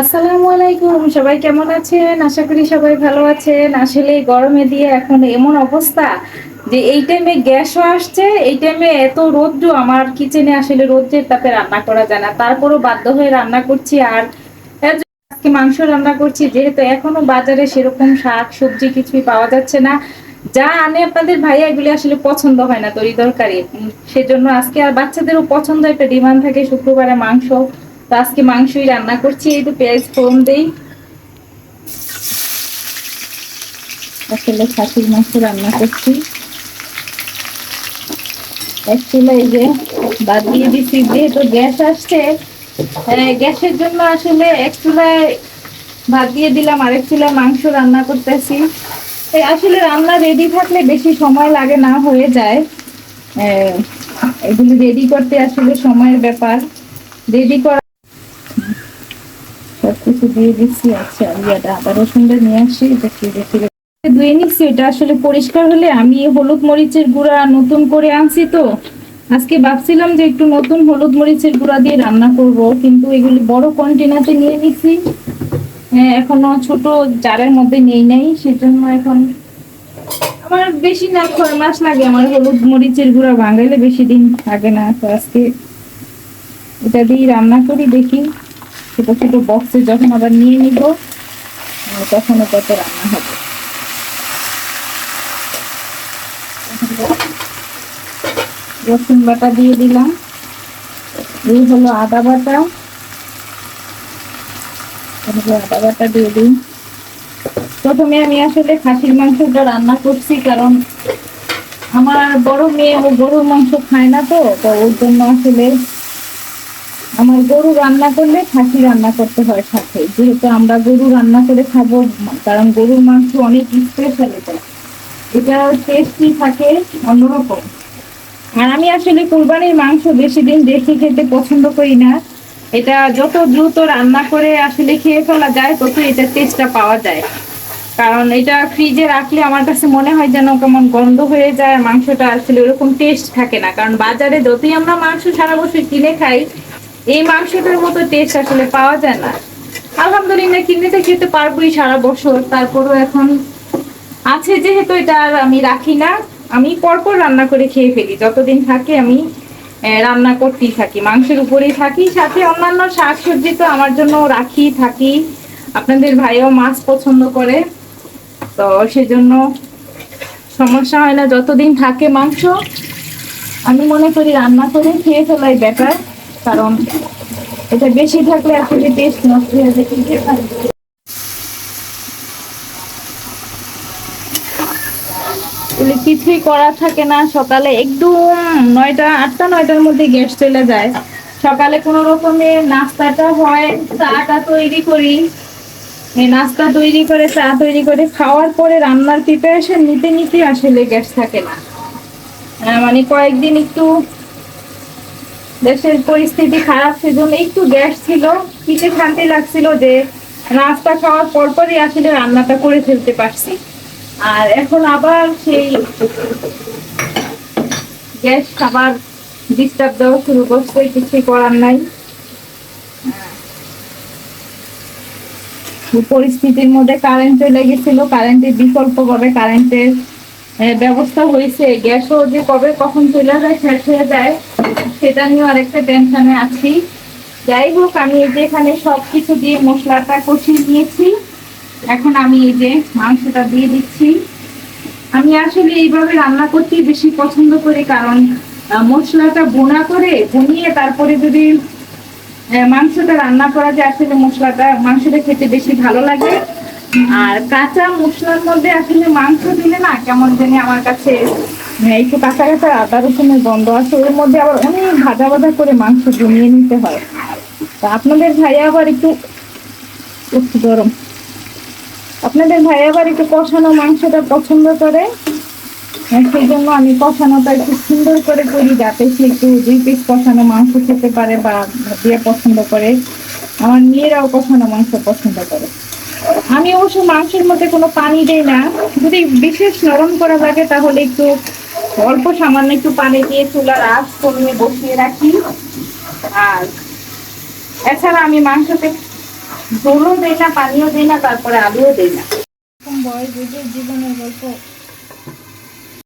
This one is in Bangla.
আসসালামু আলাইকুম সবাই কেমন আছেন? আশা করি সবাই ভালো আছেন। আসলে গরমে দিয়ে এখন এমন অবস্থা যে এই টাইমে গ্যাসও আসছে এই টাইমে এত রোদ্র আমার কিচেনে আসলে রোদ্রের তাতে রান্না করা যায় না। তারপরও বাধ্য হয়ে রান্না করছি আর আজকে মাংস রান্না করছি যেহেতু এখনও বাজারে সেরকম শাক সবজি কিছুই পাওয়া যাচ্ছে না। যা আনে আপনাদের ভাইয়া এগুলি আসলে পছন্দ হয় না তরি তরকারি। উম, সেজন্য আজকে আর বাচ্চাদেরও পছন্দ একটা ডিমান্ড থাকে শুক্রবারে মাংস। তো আজকে মাংসই রান্না করছি, এই তো পেঁয়াজ ফোড়ন দেই। আসলে খাসির মাংস রান্না করছি। এক এই যে বাদ দিয়ে দিচ্ছি যেহেতু গ্যাস আসছে গ্যাসের জন্য আসলে এক চুলায় ভাত দিয়ে দিলাম, আরেক চুলায় মাংস রান্না করতেছি। আসলে রান্না রেডি থাকলে বেশি সময় লাগে না, হয়ে যায়। এগুলো রেডি করতে আসলে সময়ের ব্যাপার। রেডি করা সবকিছু দিয়ে দিচ্ছি আচ্ছা ইয়েটা আদা রসুনটা নিয়ে আসি এটা কি দেখি ধুয়ে নিচ্ছি এটা আসলে পরিষ্কার হলে আমি হলুদ মরিচের গুঁড়া নতুন করে আনছি তো। আজকে ভাবছিলাম যে একটু নতুন হলুদ মরিচের গুঁড়া দিয়ে রান্না করব কিন্তু এগুলি বড় কন্টেনারে নিয়ে নিচ্ছি। হ্যাঁ, এখনও ছোট জারের মধ্যে নেই নাই সেজন্য এখন আমার বেশি না ছয় মাস লাগে আমার হলুদ মরিচের গুঁড়া ভাঙাইলে বেশি দিন লাগে না। তো আজকে এটা দিয়ে রান্না করি দেখি। ছোট ছোট বক্সে যখন আবার নিয়ে নিব তখন কত রান্না হবে। রসুন বাটা দিয়ে দিলাম। এই হলো আদা বাটা। আদা বাটা দিয়ে দিই। প্রথমে আমি আসলে খাসির মাংসটা রান্না করছি, কারণ আমার বড় মেয়ে ও গরুর মাংস খায় না তো তো ওর জন্য আসলে আমার গরু রান্না করলে খাসি রান্না করতে হয় সাথে। যেহেতু আমরা গরু রান্না করে খাব, কারণ গরুর মাংস অনেক স্পেশাল এটা। এটা টেস্টি থাকে, অন্যরকম। আর আমি আসলে কুরবানির মাংস বেশি দিন রেখে খেতে পছন্দ করি না। এটা যত দ্রুত রান্না করে আসলে খেয়ে ফেলা যায়, তত এটা টেস্টটা পাওয়া যায়। কারণ এটা ফ্রিজে রাখলে আমার কাছে মনে হয় যেন কেমন গন্ধ হয়ে যায় মাংসটা আসলে ওরকম টেস্ট থাকে না। কারণ বাজারে যতই আমরা মাংস সারা বছর কিনে খাই এই মাংসটার মতো টেস্ট আসলে পাওয়া যায় না। আলহামদুলিল্লাহ কিনে তো খেতে পারবোই সারা বছর, তারপরও এখন আছে যেহেতু এটা আর আমি রাখি না, আমি পরপর রান্না করে খেয়ে ফেলি। যতদিন থাকে আমি রান্না করতেই থাকি, মাংসের উপরেই থাকি, সাথে অন্যান্য শাক সবজি তো আমার জন্য রাখি, থাকি। আপনাদের ভাইও মাছ পছন্দ করে, তো সেজন্য সমস্যা হয় না, যতদিন থাকে মাংস, আমি মনে করি রান্না করে খেয়ে ফেলাই বেটার কারণ এটা বেশি থাকলে আসলে টেস্ট নষ্ট হয়ে যায়। এগুলো কিছুই করা থাকে না। সকালে একদম নয়টা, আটটা, নয়টার মধ্যে গ্যাস চলে যায়। সকালে কোনো রকমে নাস্তাটা হয়, চাটা তৈরি করি। এই নাস্তা তৈরি করে, চা তৈরি করে খাওয়ার পরে রান্নার প্রিপারেশন নিতে নিতে আসলে গ্যাস থাকে না। মানে কয়েকদিন একটু দেশের পরিস্থিতি খারাপ সেজন্য একটু গ্যাস ছিল, পিঠে শান্তি লাগছিল যে নাস্তা খাওয়ার পরপরই আসলে রান্নাটা করে ফেলতে পারছি। আর এখন আবার সেই গ্যাস খাবার ডিস্টার্ব দেওয়া শুরু করছে, কিছুই করার নাই। পরিস্থিতির মধ্যে কারেন্ট চলে গেছিল কারেন্টের বিকল্প ভাবে কারেন্টের ব্যবস্থা হয়েছে। গ্যাসও যে কবে কখন চলে যায়, শেষ হয়ে যায় সেটা নিয়ে আরেকটা টেনশনে আছি। যাই হোক, আমি এই যে এখানে সবকিছু দিয়ে মশলাটা কষিয়ে নিয়েছি। এখন আমি এই যে মাংসটা দিয়ে দিচ্ছি। আমি আসলে এইভাবে রান্না করতে বেশি পছন্দ করি, কারণ মশলাটা বোনা করে বনিয়ে তারপরে যদি মাংসটা রান্না করা যায়, আসলে মশলাটা, মাংসটা খেতে বেশি ভালো লাগে। আর কাঁচা মশলার মধ্যে আসলে মাংস দিলে না কেমন জানি আমার কাছে আহ, একটু কাঁচা কাঁচা আদা রসুনের গন্ধ আছে ওর মধ্যে আবার অনেক ভাজা ভাজা করে মাংস জমিয়ে নিতে হয়। তা আপনাদের ভাইয়া আবার একটু গরম। আপনাদের ভাই আবার একটু কষানো মাংসটা পছন্দ করে? হ্যাঁ, সেই জন্য আমি কষানোটা একটু সুন্দর করে করি যাতে সে একটু দুই পিস কষানো মাংস খেতে পারে বা দিয়ে পছন্দ করে। আমার মেয়েরাও কষানো মাংস পছন্দ করে। আমি অবশ্য মাংসের মধ্যে কোনো পানি দেই না। যদি বিশেষ নরম করা লাগে তাহলে একটু অল্প সামান্য একটু পানি দিয়ে চুলার আঁচ কমিয়ে বসিয়ে রাখি। আর এছাড়া আমি মাংসতে ঝোলও দেই না, পানিও দেই না, তারপরে আলুও দেই না। বয়স বুঝে জীবনের গল্প।